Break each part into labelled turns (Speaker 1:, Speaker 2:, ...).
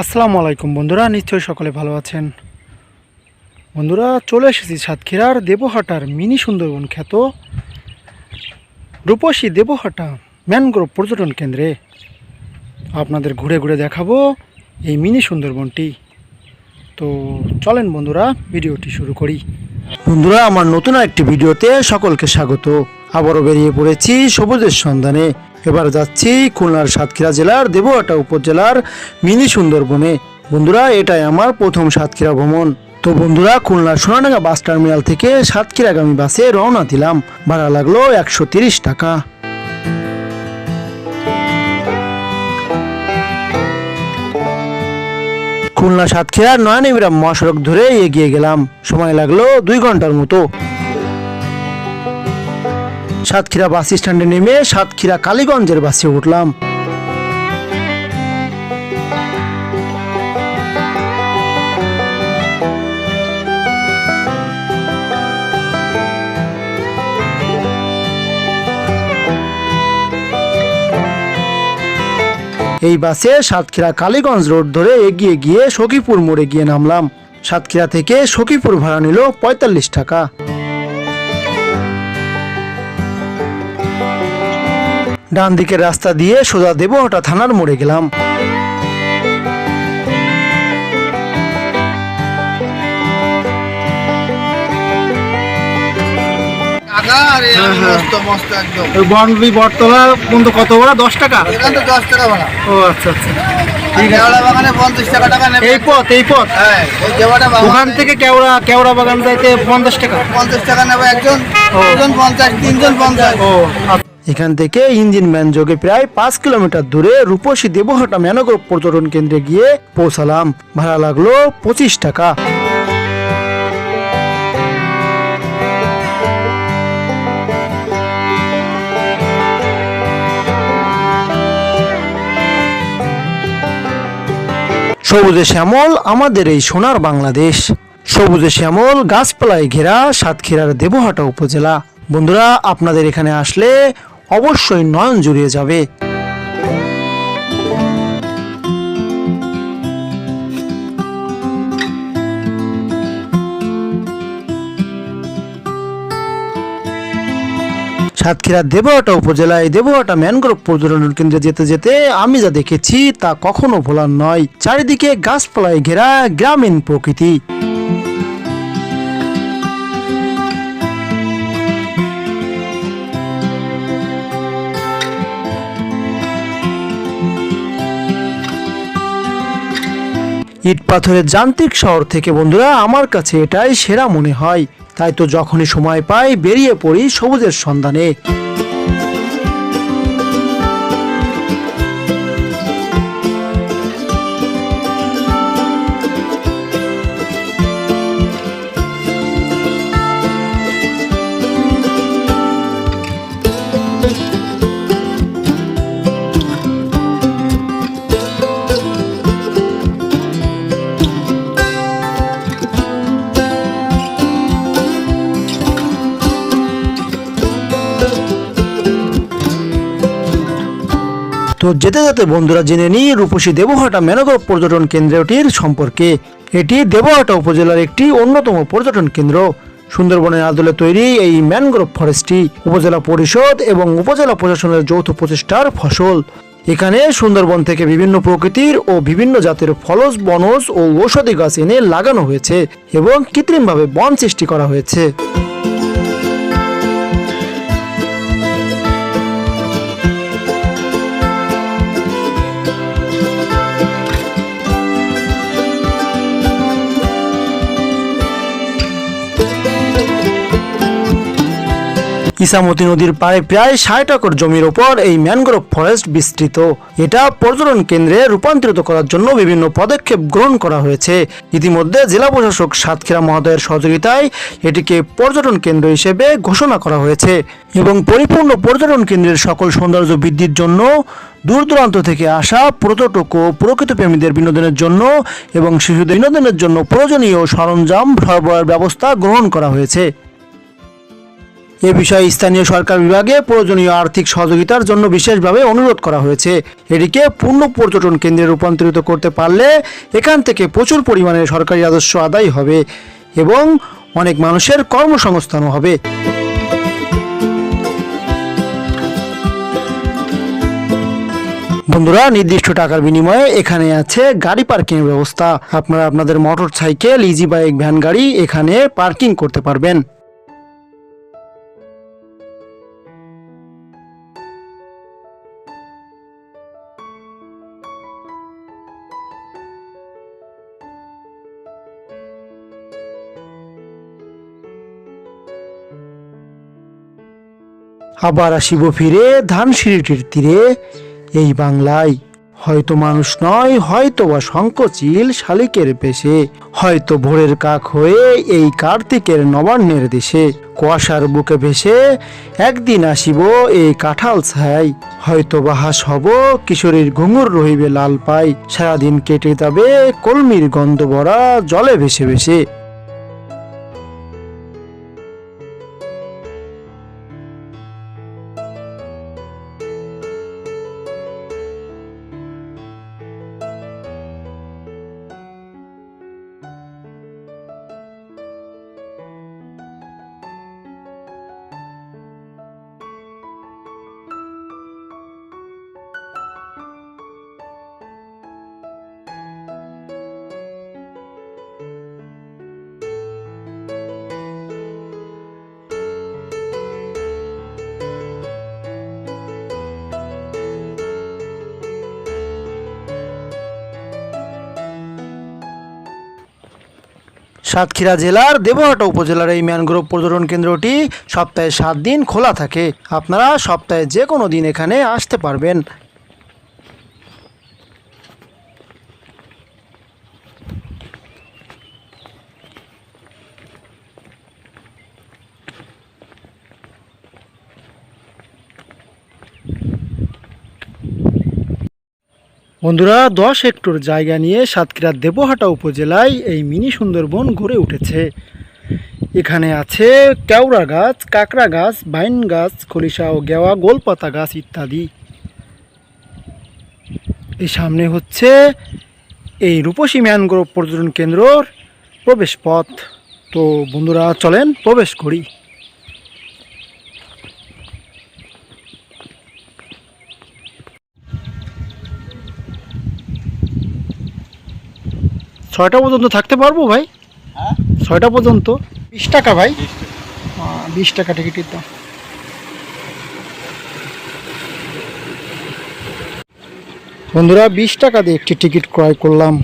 Speaker 1: আসসালামু আলাইকুম বন্ধুরা, নিশ্চয়ই সকলে ভালো আছেন। বন্ধুরা, চলে এসেছি সাতক্ষীরার দেবহাটার মিনি সুন্দরবন খ্যাত রূপসী দেবহাটা ম্যানগ্রোভ পর্যটন কেন্দ্রে। আপনাদের ঘুরে ঘুরে দেখাবো এই মিনি সুন্দরবনটি। তো চলেন বন্ধুরা, ভিডিওটি শুরু করি। বন্ধুরা, আমার নতুন একটি ভিডিওতে সকলকে স্বাগত। আবারও বেরিয়ে পড়েছি সবুজের সন্ধানে। এবার যাচ্ছি খুলনার সাতক্ষীরা জেলার দেবহাটা উপজেলার মিনি সুন্দরবনে। বন্ধুরা, এটাই আমার প্রথম সাতক্ষীরা ভ্রমণ। তো বন্ধুরা, খুলনার সোনাডাঙ্গা বাস টার্মিনাল থেকে সাতক্ষীরাগামী বাসে রওনা দিলাম। ভাড়া লাগল একশো টাকা। খুলনা সাতক্ষীরার নয়নেবিরাম মহাসড়ক ধরে এগিয়ে গেলাম। সময় লাগল দুই ঘণ্টার মতো। সাতক্ষীরা বাস স্ট্যান্ডে নেমে সাতক্ষীরা কালীগঞ্জের বাসে উঠলাম। এই বাসে সাতক্ষীরা কালীগঞ্জ রোড ধরে এগিয়ে গিয়ে সখীপুর মোড়ে গিয়ে নামলাম। সাতক্ষীরা থেকে সখীপুর ভাড়া নিল পঁয়তাল্লিশ টাকা। ডান দিকের রাস্তা দিয়ে সোজা দেবহটা থানার মোড়ে গেলাম। হ্যাঁ, হ্যাঁ। বনবি বটতলা কত ভাড়া? দশ টাকা?
Speaker 2: এখান তো দশ টাকা ভাড়া।
Speaker 1: ও আচ্ছা আচ্ছা।
Speaker 2: আর কেওড়া বাগানে পঞ্চাশ টাকা টাকা
Speaker 1: এই পথ এই পথ।
Speaker 2: হ্যাঁ
Speaker 1: ওখান থেকে কেওড়া কেওড়া বাগান যাইতে পঞ্চাশ টাকা।
Speaker 2: পঞ্চাশ টাকা নেবে একজন। দুজন পঞ্চাশ তিনজন পঞ্চাশ।
Speaker 1: ও এখান থেকে ইঞ্জিন ম্যান যোগে প্রায় পাঁচ কিলোমিটার দূরে রূপসী দেবহাটা ম্যানগ্রোভ পর্যটন কেন্দ্রে গিয়ে পৌঁছালাম। ভাড়া লাগল পঁচিশ টাকা। সবুজে শ্যামল, আমাদের এই সোনার বাংলাদেশ। সবুজে শ্যামল, গাছপালায় ঘেরা সাতক্ষীরার দেবহাটা উপজেলা। বন্ধুরা, আপনাদের এখানে আসলে অবশ্যই নয়ন জুড়িয়ে যাবে। সাতক্ষীরার দেবহাটা উপজেলায় দেবহাটা ম্যানগ্রোভ পর্যটন কেন্দ্রে যেতে যেতে আমি যা দেখেছি তা কখনো ভোলার নয়। চারিদিকে গাছপালায় ঘেরা গ্রামীণ প্রকৃতি। ইট পাথরের যান্ত্রিক শহর থেকে, বন্ধুরা, আমার কাছে এটাই সেরা মনে হয়। তাই তো যখনই সময় পাই, বেরিয়ে পড়ি সবুজের সন্ধানে। তো যেতে যেতে বন্ধুরা জেনে নিই রূপসী দেবহাটা ম্যানগ্রোভ পর্যটন কেন্দ্রটির সম্পর্কে। এটি দেবহাটা উপজেলার একটি অন্যতম পর্যটন কেন্দ্র। সুন্দরবনের আদলে তৈরি এই ম্যানগ্রোভ ফরেস্টটি উপজেলা পরিষদ এবং উপজেলা প্রশাসনের যৌথ প্রচেষ্টার ফসল। এখানে সুন্দরবন থেকে বিভিন্ন প্রকৃতির ও বিভিন্ন জাতের ফলজ বনজ ও ঔষধি গাছ এনে লাগানো হয়েছে এবং কৃত্রিমভাবে বন সৃষ্টি করা হয়েছে। ইসামতি নদীর পাড়ে প্রায় ষাট একর জমির ওপর এই ম্যানগ্রোভ ফরেস্ট বিস্তৃত। এটা পর্যটন কেন্দ্রে রূপান্তরিত করার জন্য বিভিন্ন পদক্ষেপ গ্রহণ করা হয়েছে। ইতিমধ্যে জেলা প্রশাসক সাতক্ষীরা মহোদয়ের সহযোগিতায় এটিকে পর্যটন কেন্দ্র হিসেবে ঘোষণা করা হয়েছে এবং পরিপূর্ণ পর্যটন কেন্দ্রের সকল সৌন্দর্য বৃদ্ধির জন্য দূর দূরান্ত থেকে আসা পর্যটক ও প্রকৃত প্রেমীদের বিনোদনের জন্য এবং শিশুদের বিনোদনের জন্য প্রয়োজনীয় সরঞ্জাম সরবরাহের ব্যবস্থা গ্রহণ করা হয়েছে। এ বিষয়ে স্থানীয় সরকার বিভাগে প্রয়োজনীয় আর্থিক সহযোগিতার জন্য বিশেষভাবে অনুরোধ করা হয়েছে। এটিকে পূর্ণ পর্যটন কেন্দ্রে রূপান্তরিত করতে পারলে এখান থেকে প্রচুর পরিমাণে সরকারি রাজস্ব আদায় হবে এবং অনেক মানুষের কর্মসংস্থানও হবে। বন্ধুরা, নির্দিষ্ট টাকার বিনিময়ে এখানে আছে গাড়ি পার্কিং ব্যবস্থা। আপনারা আপনাদের motor cycle easy bike van গাড়ি এখানে পার্কিং করতে পারবেন। আবার আসিব ফিরে ধানসিঁড়িটির তীরে। এই বাংলায় হয়তো মানুষ নয়, হয়তো বা শঙ্কচিল শালিকের পেশে। হয়তো ভোরের কাক হয়ে এই কার্তিকের নবান্নের দেশে। কুয়াশার বুকে ভেসে একদিন আসিব এই কাঁঠাল ছাই। হয়তো বা হাস হব, কিশোরীর ঘুঙুর রহিবে লাল পাই। সারাদিন কেটে যাবে কলমির গন্ধ ভরা জলে ভেসে ভেসে। সাতক্ষীরা জেলার দেবহাটা উপজেলার এই ম্যানগ্রোভ পর্যটন কেন্দ্রটি সপ্তাহে সাত দিন খোলা থাকে। আপনারা সপ্তাহে যে কোনো দিন এখানে আসতে পারবেন। বন্ধুরা, দশ হেক্টর জায়গা নিয়ে সাতক্ষীরার দেবহাটা উপজেলায় এই মিনি সুন্দরবন গড়ে উঠেছে। এখানে আছে কেওড়া গাছ, কাঁকড়া গাছ, বাইন গাছ, খলিশা ও গেওয়া গোলপাতা গাছ ইত্যাদি। এই সামনে হচ্ছে এই রূপসী ম্যানগ্রোভ পর্যটন কেন্দ্রর প্রবেশ পথ তো বন্ধুরা, চলেন প্রবেশ করি। ছয়টা পর্যন্ত থাকতে পারব ভাই?
Speaker 2: হ্যাঁ?
Speaker 1: ছয়টা পর্যন্ত? বিশ টাকা ভাই। বিশ টাকা। টিকিটের দাম। বন্ধুরা বিশ টাকা দিয়ে একটি টিকিট ক্রয় করলাম।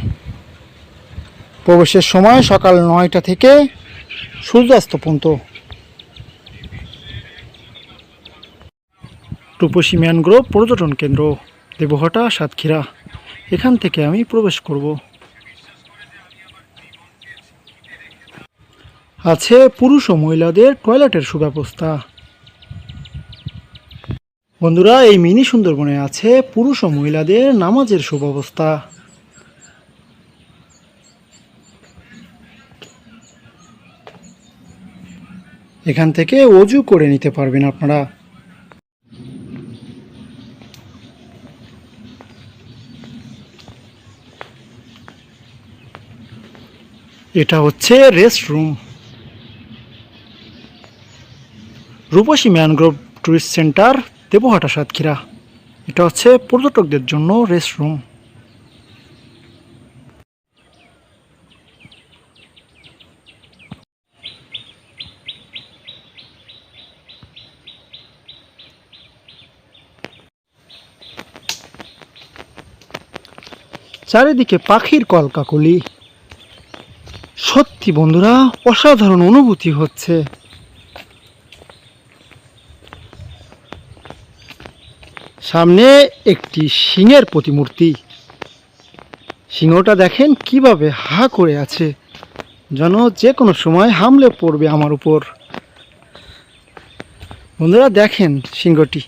Speaker 1: প্রবেশের সময় সকাল নয়টা থেকে সূর্যাস্ত পর্যন্ত। রূপসী ম্যানগ্রোভ পর্যটন কেন্দ্র দেবহাটা সাতক্ষীরা। এখান থেকে আমি প্রবেশ করব। আছে পুরুষ ও মহিলাদের টয়লেটের সুব্যবস্থা। বন্ধুরা, এই মিনি সুন্দরবনে আছে পুরুষ ও মহিলাদের নামাজের সুব্যবস্থা। এখান থেকে অজু করে নিতে পারবেন আপনারা। এটা হচ্ছে restroom Rupashi mangrove tourist centre, দেবহাটা Satkhira. এটা হচ্ছে পর্যটকদের জন্য রেস্ট রুম চারিদিকে পাখির কলকাকলি। সত্যি বন্ধুরা, অসাধারণ অনুভূতি হচ্ছে। সামনে একটি সিংহের প্রতিমূর্তি। সিংহটা দেখেন কীভাবে হা করে আছে। যেন যে কোনো সময় হামলে পড়বে আমার উপর। বন্ধুরা, দেখেন সিংহটি।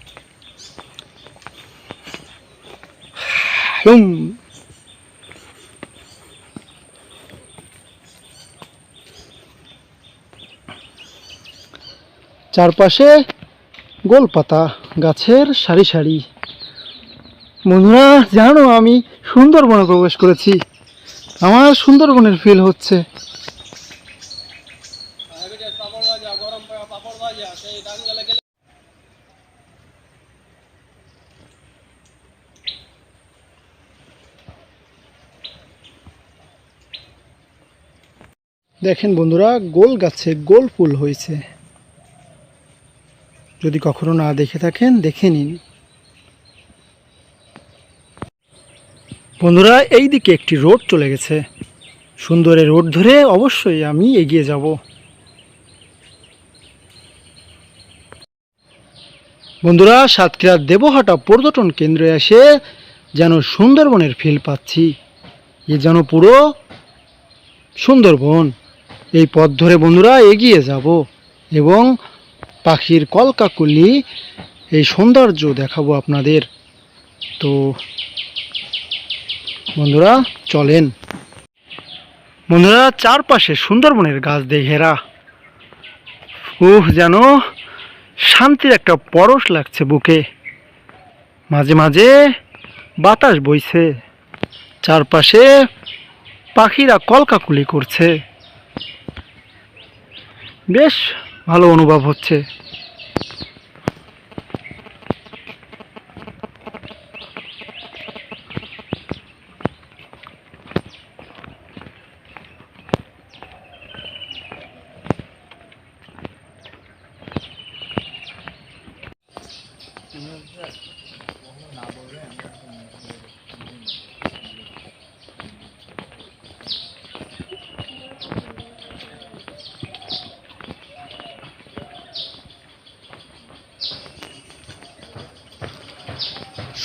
Speaker 1: চারপাশে গোলপাতা, গাছের সারি সারি। বন্ধুরা, জানো আমি সুন্দরবনে প্রবেশ করেছি। আমার সুন্দরবনের ফিল হচ্ছে। দেখেন বন্ধুরা, গোল গাছে গোল ফুল হয়েছে। যদি কখনো না দেখে থাকেন, দেখে নিন। বন্ধুরা এই দিকে একটি রোড চলে গেছে। সুন্দরের রোড ধরে অবশ্যই আমি এগিয়ে যাব। বন্ধুরা, সাতক্ষীরার দেবহাটা পর্যটন কেন্দ্রে এসে যেন সুন্দরবনের ফিল পাচ্ছি। এ যেন পুরো সুন্দরবন। এই পথ ধরে বন্ধুরা এগিয়ে যাব এবং পাখির কলকাকুলি, এই সৌন্দর্য দেখাবো আপনাদের। তো বন্ধুরা, চলেন। বন্ধুরা, চারপাশে সুন্দরবনের গাছ দিয়ে ঘেরা। উহ যেন শান্তির একটা পরশ লাগছে বুকে। মাঝে মাঝে বাতাস বইছে। চারপাশে পাখিরা কলকাকুলি করছে। বেশ ভালো অনুভব হচ্ছে।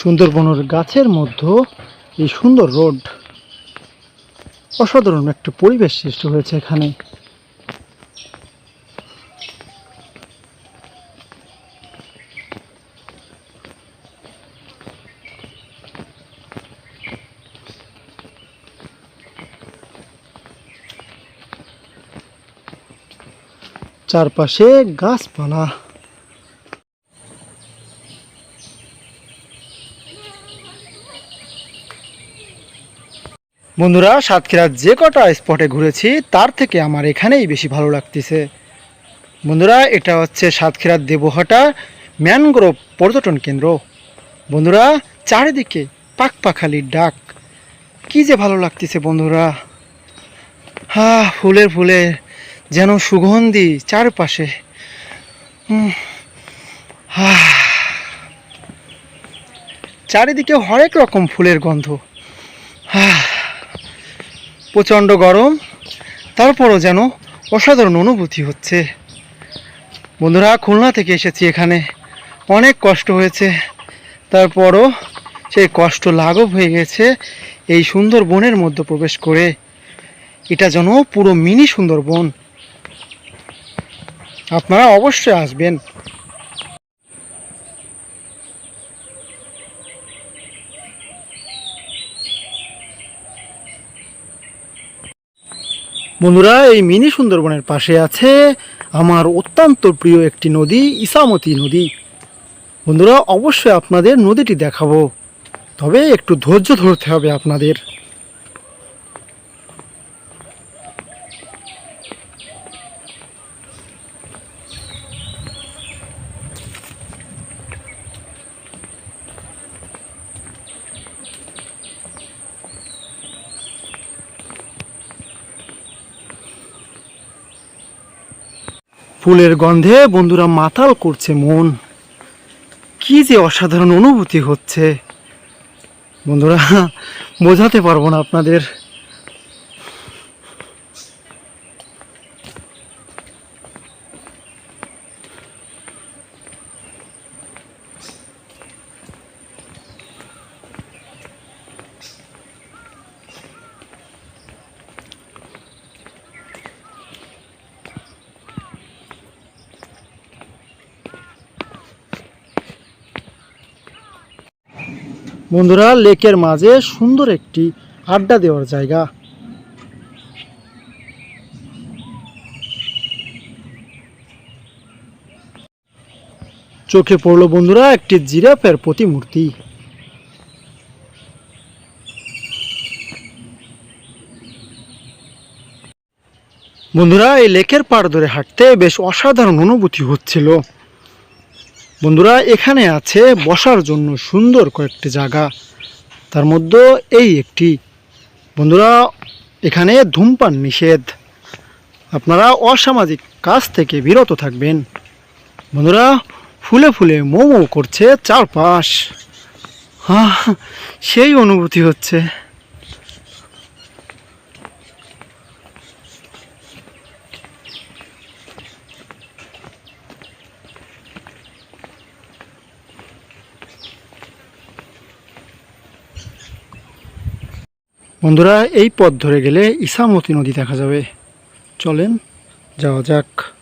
Speaker 1: সুন্দরবনের গাছের মধ্যে এই সুন্দর রোড। অসাধারণ একটা পরিবেশ সৃষ্টি হয়েছে এখানে। চারপাশে গাছপালা। বন্ধুরা সাতক্ষীরার যে কটা স্পটে ঘুরেছি, তার থেকে আমার এখানেই বেশি ভালো লাগতেছে। বন্ধুরা, এটা হচ্ছে সাতক্ষীরার দেবহাটা ম্যানগ্রোভ পর্যটন কেন্দ্র। বন্ধুরা, চারিদিকে পাকপাখালির ডাক। কি যে ভালো লাগতেছে বন্ধুরা। হা, ফুলের ফুলে যেন সুগন্ধি চারপাশে। চারিদিকে হরেক রকম ফুলের গন্ধ। হা। প্রচণ্ড গরম, তারপরও যেন অসাধারণ অনুভূতি হচ্ছে। বন্ধুরা, খুলনা থেকে এসেছি এখানে। অনেক কষ্ট হয়েছে, তারপরও সেই কষ্ট লাঘব হয়ে গেছে এই সুন্দর বনের মধ্যে প্রবেশ করে। এটা যেন পুরো মিনি সুন্দরবন। আপনারা অবশ্যই আসবেন। বন্ধুরা, এই মিনি সুন্দরবনের পাশে আছে আমার অত্যন্ত প্রিয় একটি নদী, ইসামতি নদী। বন্ধুরা, অবশ্যই আপনাদের নদীটি দেখাবো। তবে একটু ধৈর্য ধরতে হবে আপনাদের। ফুলের গন্ধে বন্ধুরা মাতাল করছে মন। কি যে অসাধারণ অনুভূতি হচ্ছে। বন্ধুরা, বোঝাতে পারব না আপনাদের। বন্ধুরা, লেকের মাঝে সুন্দর একটি আড্ডা দেওয়ার জায়গা। চোখে পড়ল বন্ধুরা, একটি জিরাফের প্রতিমূর্তি। বন্ধুরা, এই লেকের পাড় ধরে হাঁটতে বেশ অসাধারণ অনুভূতি হচ্ছিল। বন্ধুরা, এখানে আছে বসার জন্য সুন্দর কয়েকটি জায়গা। তার মধ্যে এই একটি। বন্ধুরা, এখানে ধূমপান নিষেধ। আপনারা অসামাজিক কাজ থেকে বিরত থাকবেন। বন্ধুরা, ফুলে ফুলে মোমো করছে চারপাশ। হ্যাঁ সেই অনুভূতি হচ্ছে। বন্ধুরা এই পথ ধরে গেলে ইসামতি নদী দেখা যাবে। চলেন যাওয়া যাক।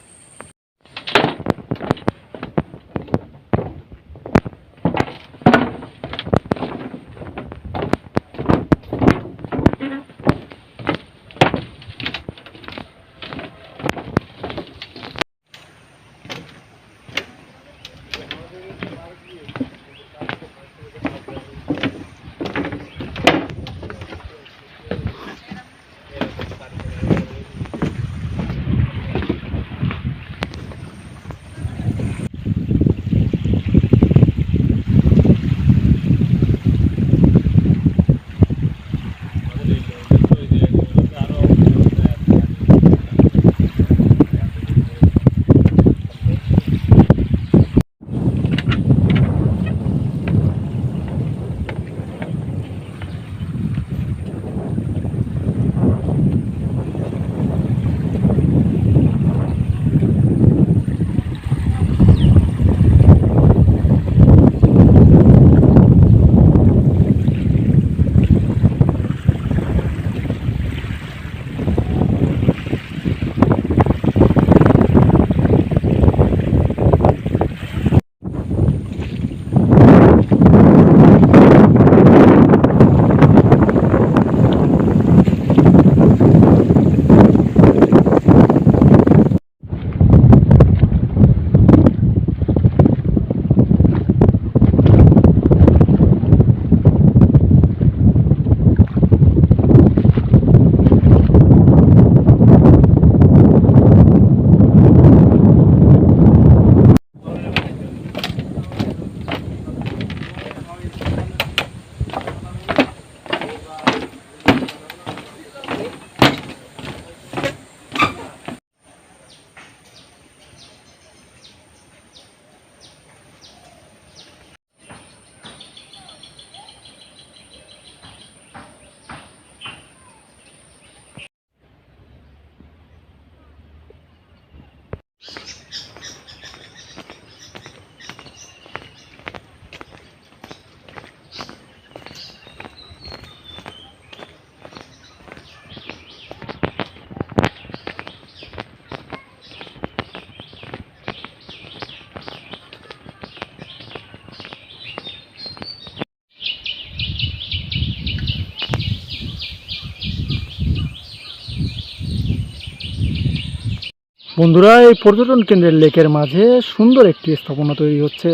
Speaker 1: বন্ধুরা, এই পর্যটন কেন্দ্রের লেকের মাঝে সুন্দর একটি স্থাপনা তৈরি হচ্ছে।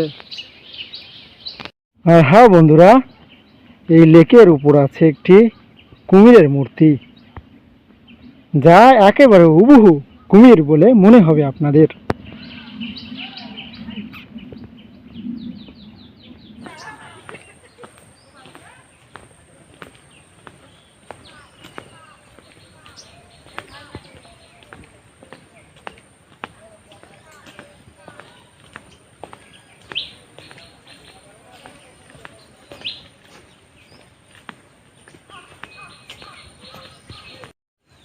Speaker 1: হ্যাঁ বন্ধুরা, এই লেকের উপর আছে একটি কুমিরের মূর্তি, যা একেবারে উবহু কুমির বলে মনে হবে আপনাদের।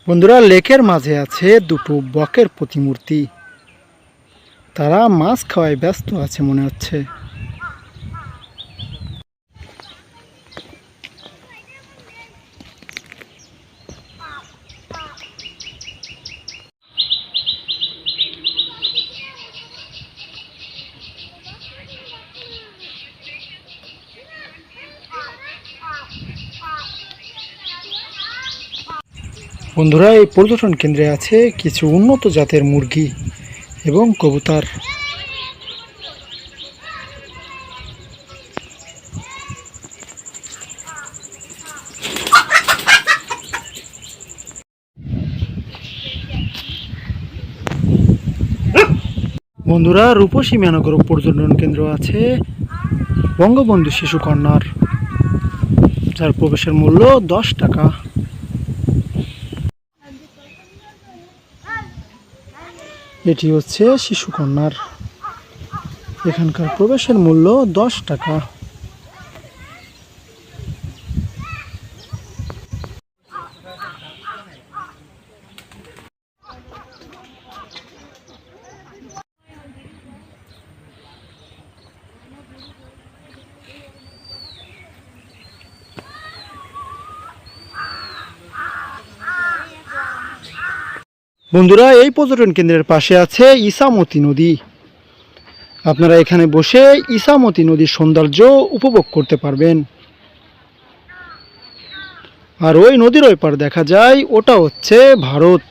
Speaker 1: বন্ধুরা লেকের মাঝে আছে দুটো বকের প্রতিমূর্তি। তারা মাছ খাওয়ায় ব্যস্ত আছে মনে হচ্ছে। বন্ধুরা, এই পর্যটন কেন্দ্রে আছে কিছু উন্নত জাতের মুরগি এবং কবুতার। বন্ধুরা, রূপসী মেনগর পর্যটন কেন্দ্র আছে বঙ্গবন্ধু শিশু কন্যার, যার প্রবেশের মূল্য দশ টাকা। এটি হচ্ছে শিশুকন্যার। এখানকার প্রবেশের মূল্য দশ টাকা। বন্ধুরা, এই পর্যটন কেন্দ্রের পাশে আছে ইসামতি নদী। আপনারা এখানে বসে ইসামতি নদীর সৌন্দর্য উপভোগ করতে পারবেন। আর ওই নদীর ওই পার দেখা যায়, ওটা হচ্ছে ভারত।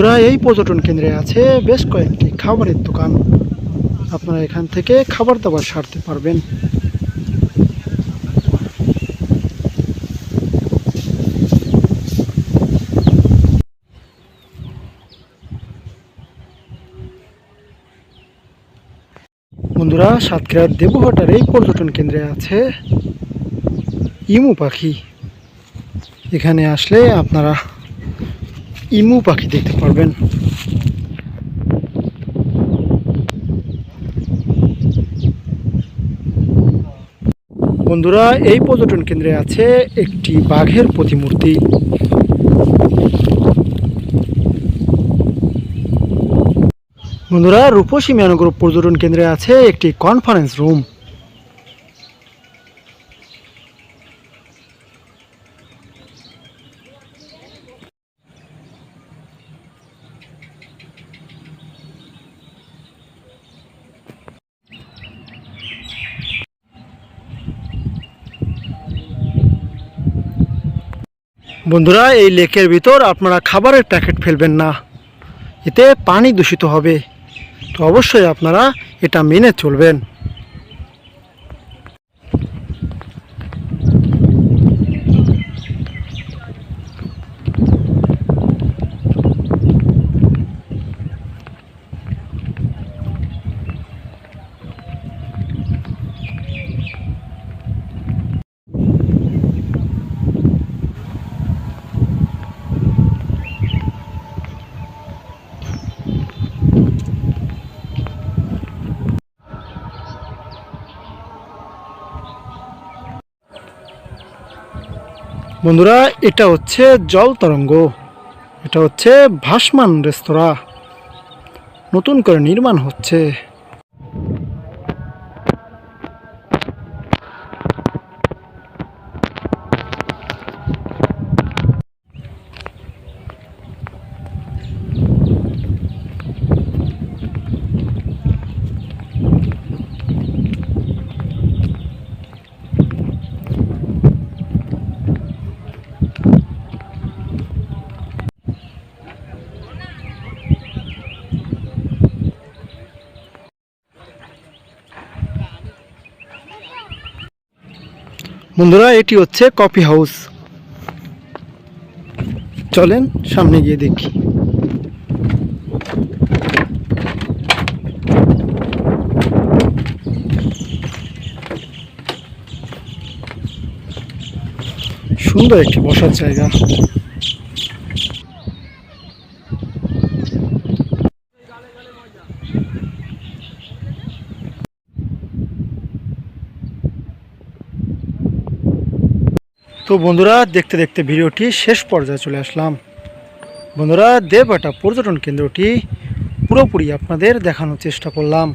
Speaker 1: বন্ধুরা, এই পর্যটন কেন্দ্রে আছে বেশ কয়েকটি খাবারের দোকান। আপনারা এখান থেকে খাবার দাবার সারতে পারবেন। বন্ধুরা, সাতক্ষীরার দেবহাটার এই পর্যটন কেন্দ্রে আছে ইমু পাখি। এখানে আসলে আপনারা ইমু পাখি দেখতে পারবেন। বন্ধুরা, এই পর্যটন কেন্দ্রে আছে একটি বাঘের প্রতিমূর্তি। বন্ধুরা, রূপসী মেনগর পর্যটন কেন্দ্রে আছে একটি কনফারেন্স রুম বন্ধুরা, এই লেকের ভিতর আপনারা খাবারের প্যাকেট ফেলবেন না। এতে পানি দূষিত হবে। তো অবশ্যই আপনারা এটা মেনে চলবেন। বন্ধুরা এটা হচ্ছে জল তরঙ্গ। এটা হচ্ছে ভাসমান রেস্তোরাঁ। নতুন করে নির্মাণ হচ্ছে। বন্ধুরা এটি হচ্ছে কফি হাউস। চলেন সামনে গিয়ে দেখি। সুন্দর একটি বসার জায়গা। তো বন্ধুরা, দেখতে দেখতে ভিডিওটি শেষ পর্যায়ে চলে আসলাম। বন্ধুরা, দেবহাটা পর্যটন কেন্দ্রটি পুরোপুরি আপনাদের দেখানোর চেষ্টা করলাম।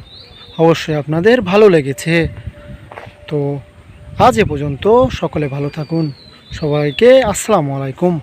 Speaker 1: অবশ্যই আপনাদের ভালো লেগেছে। তো আজ এ পর্যন্ত সকলে ভালো থাকুন। সবাইকে আসসালামু আলাইকুম।